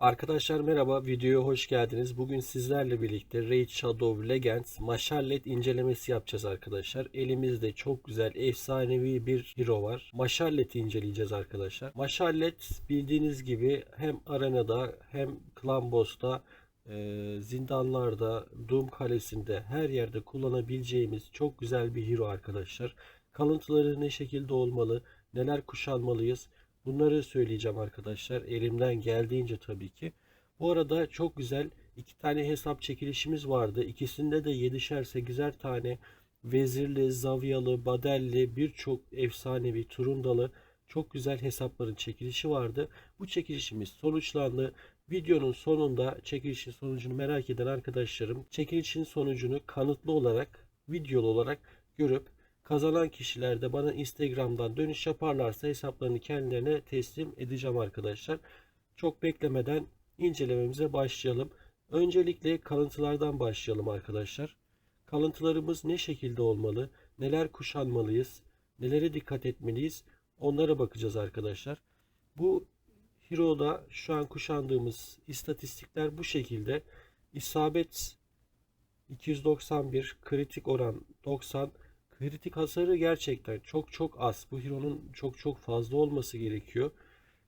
Arkadaşlar merhaba, videoya hoş geldiniz. Bugün sizlerle birlikte Raid Shadow Legends Maşallet incelemesi yapacağız arkadaşlar. Elimizde çok güzel, efsanevi bir hero var. Maşallet'i inceleyeceğiz arkadaşlar. Maşallet bildiğiniz gibi hem arenada hem Clan Boss'ta e, zindanlarda, Doom Kalesi'nde her yerde kullanabileceğimiz çok güzel bir hero arkadaşlar. Kalıntıları ne şekilde olmalı, neler kuşanmalıyız, Bunları söyleyeceğim arkadaşlar. Elimden geldiğince tabii ki. Bu arada çok güzel iki tane hesap çekilişimiz vardı. İkisinde de 7'şer 8'er tane vezirli, zavyalı, badelli, birçok efsanevi, turundalı çok güzel hesapların çekilişi vardı. Bu çekilişimiz sonuçlandı. Videonun sonunda çekilişin sonucunu merak eden arkadaşlarım çekilişin sonucunu kanıtlı olarak, videolu olarak görüp Kazanan kişiler de bana Instagram'dan dönüş yaparlarsa hesaplarını kendilerine teslim edeceğim arkadaşlar. Çok beklemeden incelememize başlayalım. Öncelikle kalıntılardan başlayalım arkadaşlar. Kalıntılarımız ne şekilde olmalı? Neler kuşanmalıyız? Nelere dikkat etmeliyiz? Onlara bakacağız arkadaşlar. Bu Hero'da şu an kuşandığımız istatistikler bu şekilde. İsabet 291, kritik oran 90, Kritik hasarı gerçekten çok çok az. Bu Hero'nun çok çok fazla olması gerekiyor.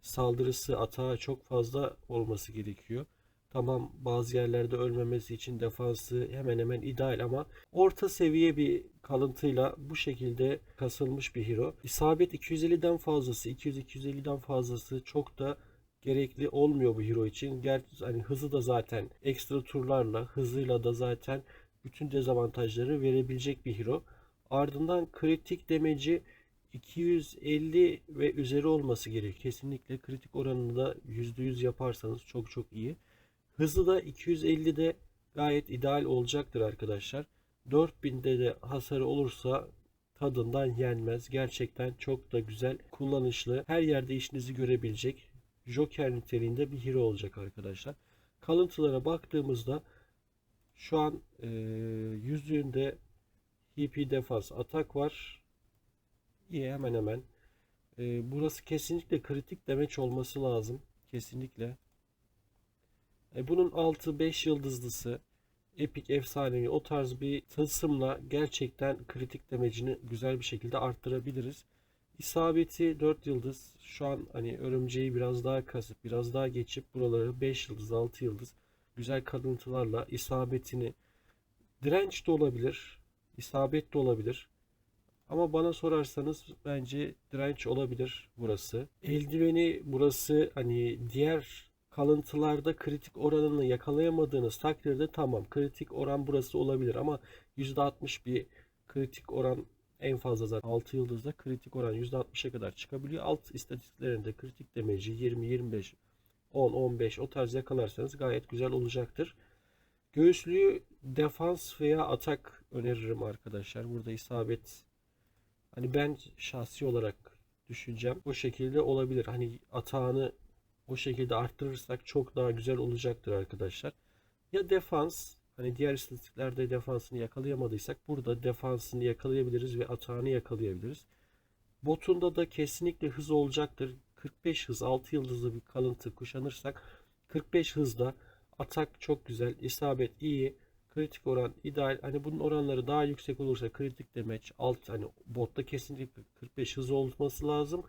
Saldırısı, atağı çok fazla olması gerekiyor. Tamam bazı yerlerde ölmemesi için defansı hemen hemen ideal ama orta seviye bir kalıntıyla bu şekilde kasılmış bir hero. İsabet 250'den fazlası, 200-250'den fazlası çok da gerekli olmuyor bu hero için. Gerçi hani hızı da zaten ekstra turlarla, hızıyla da zaten bütün dezavantajları verebilecek bir hero. Ardından kritik demeci 250 ve üzeri olması gerek. Kesinlikle kritik oranını da %100 yaparsanız çok çok iyi. Hızı da 250'de gayet ideal olacaktır arkadaşlar. 4000'de de hasarı olursa tadından yenmez. Gerçekten çok da güzel, kullanışlı, her yerde işinizi görebilecek Joker niteliğinde bir hero olacak arkadaşlar. Kalıntılara baktığımızda şu an e, yüzüğünde HP defans atak var. İyi hemen hemen. Ee, burası kesinlikle kritik demeç olması lazım. Kesinlikle. E, bunun altı 5 yıldızlısı epik efsanevi o tarz bir tılsımla gerçekten kritik demecini güzel bir şekilde arttırabiliriz. İsabeti 4 yıldız. Şu an hani örümceği biraz daha kasıp biraz daha geçip buraları 5 yıldız 6 yıldız güzel kalıntılarla isabetini direnç de olabilir isabet de olabilir. Ama bana sorarsanız bence direnç olabilir burası. Eldiveni burası hani diğer kalıntılarda kritik oranını yakalayamadığınız takdirde tamam kritik oran burası olabilir ama %60 bir kritik oran en fazla zaten 6 yıldızda kritik oran %60'a kadar çıkabiliyor. Alt istatistiklerinde kritik demeci 20, 25, 10, 15 o tarz yakalarsanız gayet güzel olacaktır. Göğüslüğü defans veya atak öneririm arkadaşlar. Burada isabet hani ben şahsi olarak düşüneceğim. O şekilde olabilir. Hani atağını o şekilde arttırırsak çok daha güzel olacaktır arkadaşlar. Ya defans hani diğer istatistiklerde defansını yakalayamadıysak burada defansını yakalayabiliriz ve atağını yakalayabiliriz. Botunda da kesinlikle hız olacaktır. 45 hız 6 yıldızlı bir kalıntı kuşanırsak 45 hızda Atak çok güzel. isabet iyi. Kritik oran ideal. Hani bunun oranları daha yüksek olursa kritik demeç alt hani botta kesinlikle 45 hız olması lazım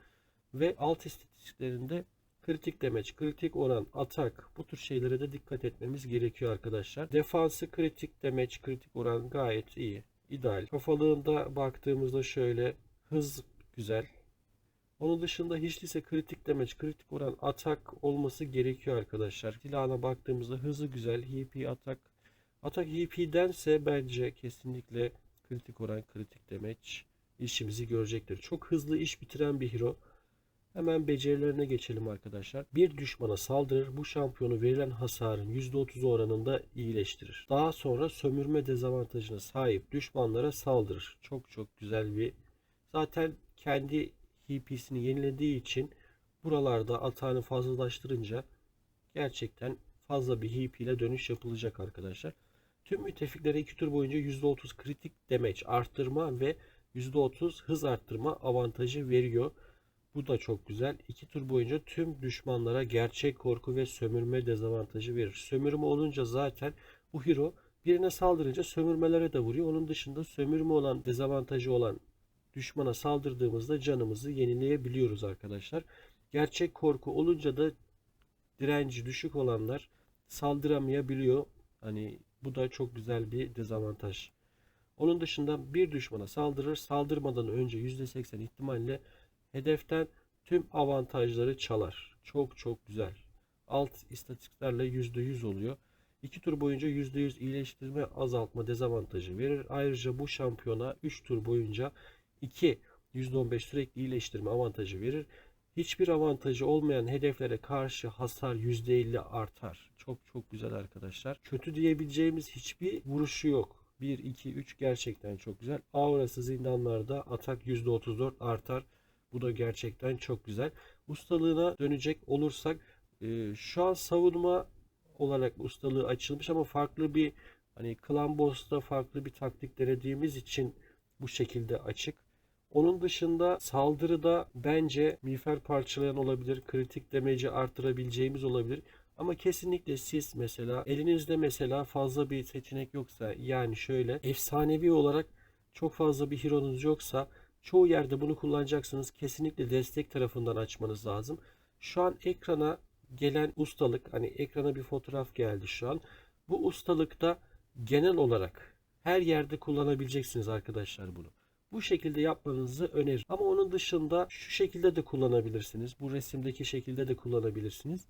ve alt istatistiklerinde kritik demeç, kritik oran, atak bu tür şeylere de dikkat etmemiz gerekiyor arkadaşlar. Defansı kritik demeç, kritik oran gayet iyi. ideal. Kafalığında baktığımızda şöyle hız güzel. Onun dışında hiç değilse kritik demeç, kritik oran atak olması gerekiyor arkadaşlar. Silahına baktığımızda hızı güzel, HP atak. Atak HP'dense bence kesinlikle kritik oran, kritik demeç işimizi görecektir. Çok hızlı iş bitiren bir hero. Hemen becerilerine geçelim arkadaşlar. Bir düşmana saldırır. Bu şampiyonu verilen hasarın %30 oranında iyileştirir. Daha sonra sömürme dezavantajına sahip düşmanlara saldırır. Çok çok güzel bir zaten kendi HP'sini yenilediği için buralarda atağını fazlalaştırınca gerçekten fazla bir HP ile dönüş yapılacak arkadaşlar. Tüm müttefiklere 2 tur boyunca %30 kritik damage arttırma ve %30 hız arttırma avantajı veriyor. Bu da çok güzel. İki tur boyunca tüm düşmanlara gerçek korku ve sömürme dezavantajı verir. Sömürme olunca zaten bu hero birine saldırınca sömürmelere de vuruyor. Onun dışında sömürme olan dezavantajı olan düşmana saldırdığımızda canımızı yenileyebiliyoruz arkadaşlar. Gerçek korku olunca da direnci düşük olanlar saldıramayabiliyor. Hani bu da çok güzel bir dezavantaj. Onun dışında bir düşmana saldırır. Saldırmadan önce %80 ihtimalle hedeften tüm avantajları çalar. Çok çok güzel. Alt istatistiklerle %100 oluyor. 2 tur boyunca %100 iyileştirme azaltma dezavantajı verir. Ayrıca bu şampiyona 3 tur boyunca 2 %15 sürekli iyileştirme avantajı verir. Hiçbir avantajı olmayan hedeflere karşı hasar %50 artar. Çok çok güzel arkadaşlar. Kötü diyebileceğimiz hiçbir vuruşu yok. 1, 2, 3 gerçekten çok güzel. Aurası zindanlarda atak %34 artar. Bu da gerçekten çok güzel. Ustalığına dönecek olursak e, şu an savunma olarak ustalığı açılmış ama farklı bir hani Clan Boss'ta farklı bir taktik denediğimiz için bu şekilde açık. Onun dışında saldırıda bence miğfer parçalayan olabilir, kritik demeci arttırabileceğimiz olabilir. Ama kesinlikle siz mesela elinizde mesela fazla bir seçenek yoksa yani şöyle efsanevi olarak çok fazla bir hero'nuz yoksa çoğu yerde bunu kullanacaksınız. Kesinlikle destek tarafından açmanız lazım. Şu an ekrana gelen ustalık hani ekrana bir fotoğraf geldi şu an. Bu ustalıkta genel olarak her yerde kullanabileceksiniz arkadaşlar bunu. Bu şekilde yapmanızı öneririm. Ama onun dışında şu şekilde de kullanabilirsiniz. Bu resimdeki şekilde de kullanabilirsiniz.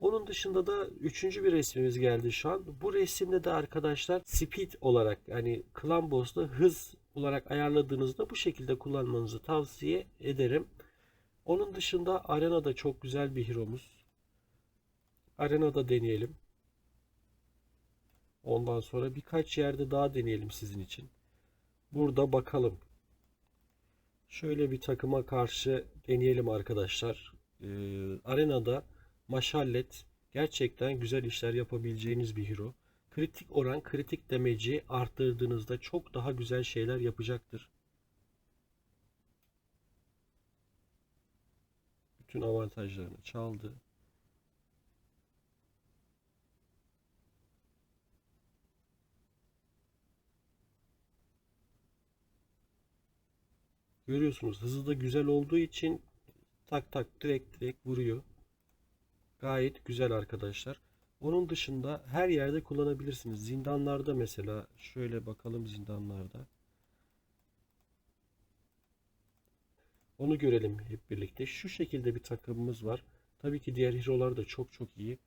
Onun dışında da üçüncü bir resmimiz geldi şu an. Bu resimde de arkadaşlar speed olarak yani Clan Boss'ta hız olarak ayarladığınızda bu şekilde kullanmanızı tavsiye ederim. Onun dışında arenada çok güzel bir hero'muz. Arenada deneyelim. Ondan sonra birkaç yerde daha deneyelim sizin için. Burada bakalım. Şöyle bir takıma karşı deneyelim arkadaşlar. Ee, arenada Maşallet gerçekten güzel işler yapabileceğiniz bir hero. Kritik oran, kritik demeci arttırdığınızda çok daha güzel şeyler yapacaktır. Bütün avantajlarını çaldı. Görüyorsunuz hızı da güzel olduğu için tak tak direkt direkt vuruyor. Gayet güzel arkadaşlar. Onun dışında her yerde kullanabilirsiniz. Zindanlarda mesela şöyle bakalım zindanlarda. Onu görelim hep birlikte. Şu şekilde bir takımımız var. Tabii ki diğer hero'lar da çok çok iyi.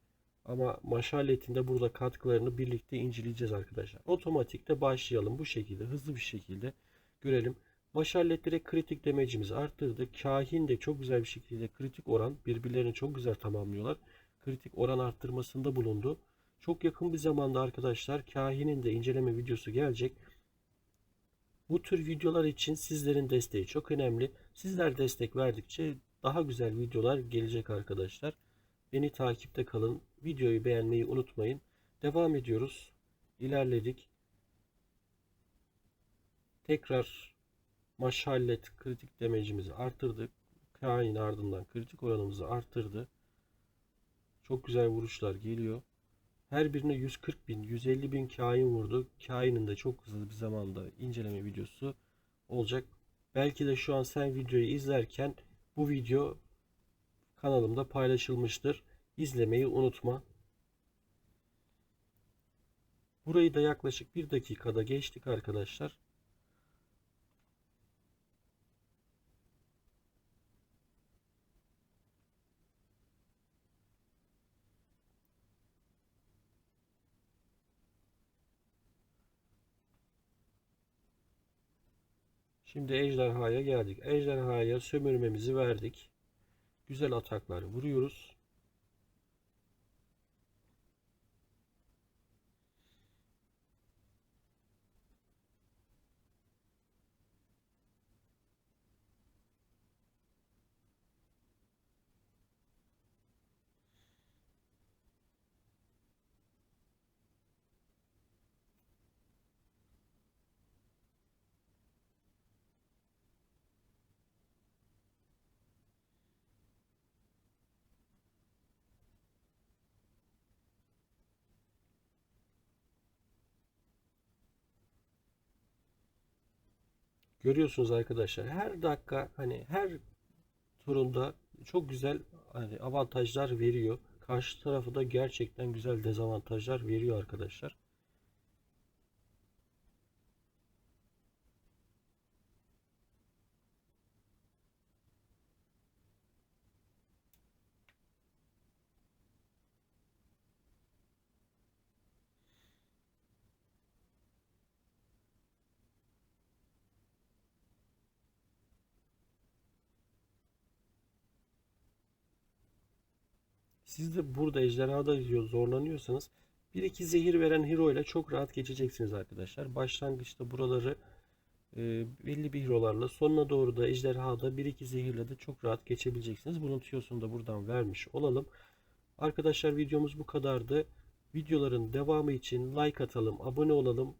Ama maşaletinde burada katkılarını birlikte inceleyeceğiz arkadaşlar. Otomatikte başlayalım bu şekilde hızlı bir şekilde görelim. Maşallet kritik demecimizi arttırdı. Kahin de çok güzel bir şekilde kritik oran birbirlerini çok güzel tamamlıyorlar. Kritik oran arttırmasında bulundu. Çok yakın bir zamanda arkadaşlar Kahin'in de inceleme videosu gelecek. Bu tür videolar için sizlerin desteği çok önemli. Sizler destek verdikçe daha güzel videolar gelecek arkadaşlar. Beni takipte kalın. Videoyu beğenmeyi unutmayın. Devam ediyoruz. İlerledik. Tekrar maşallet kritik demecimizi arttırdık. Kain ardından kritik oranımızı arttırdı. Çok güzel vuruşlar geliyor. Her birine 140 bin, 150 bin kain vurdu. Kainin de çok hızlı bir zamanda inceleme videosu olacak. Belki de şu an sen videoyu izlerken bu video kanalımda paylaşılmıştır. İzlemeyi unutma. Burayı da yaklaşık bir dakikada geçtik arkadaşlar. Şimdi ejderhaya geldik. Ejderhaya sömürmemizi verdik. Güzel ataklar vuruyoruz. Görüyorsunuz arkadaşlar her dakika hani her turunda çok güzel hani avantajlar veriyor. Karşı tarafı da gerçekten güzel dezavantajlar veriyor arkadaşlar. Siz de burada ejderhada zorlanıyorsanız bir iki zehir veren hero ile çok rahat geçeceksiniz arkadaşlar. Başlangıçta buraları e, belli bir hero'larla sonuna doğru da ejderhada bir iki zehirle de çok rahat geçebileceksiniz. Bunun tüyosunu da buradan vermiş olalım. Arkadaşlar videomuz bu kadardı. Videoların devamı için like atalım, abone olalım.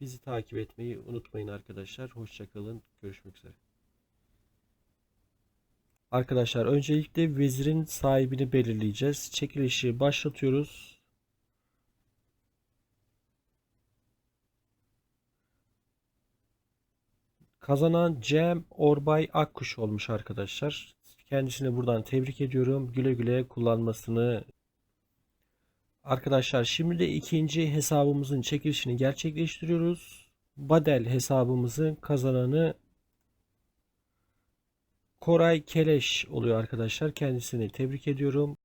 Bizi takip etmeyi unutmayın arkadaşlar. Hoşçakalın. Görüşmek üzere. Arkadaşlar öncelikle vezirin sahibini belirleyeceğiz. Çekilişi başlatıyoruz. Kazanan Cem Orbay Akkuş olmuş arkadaşlar. Kendisini buradan tebrik ediyorum. Güle güle kullanmasını. Arkadaşlar şimdi de ikinci hesabımızın çekilişini gerçekleştiriyoruz. Badel hesabımızın kazananı Koray Keleş oluyor arkadaşlar. Kendisini tebrik ediyorum.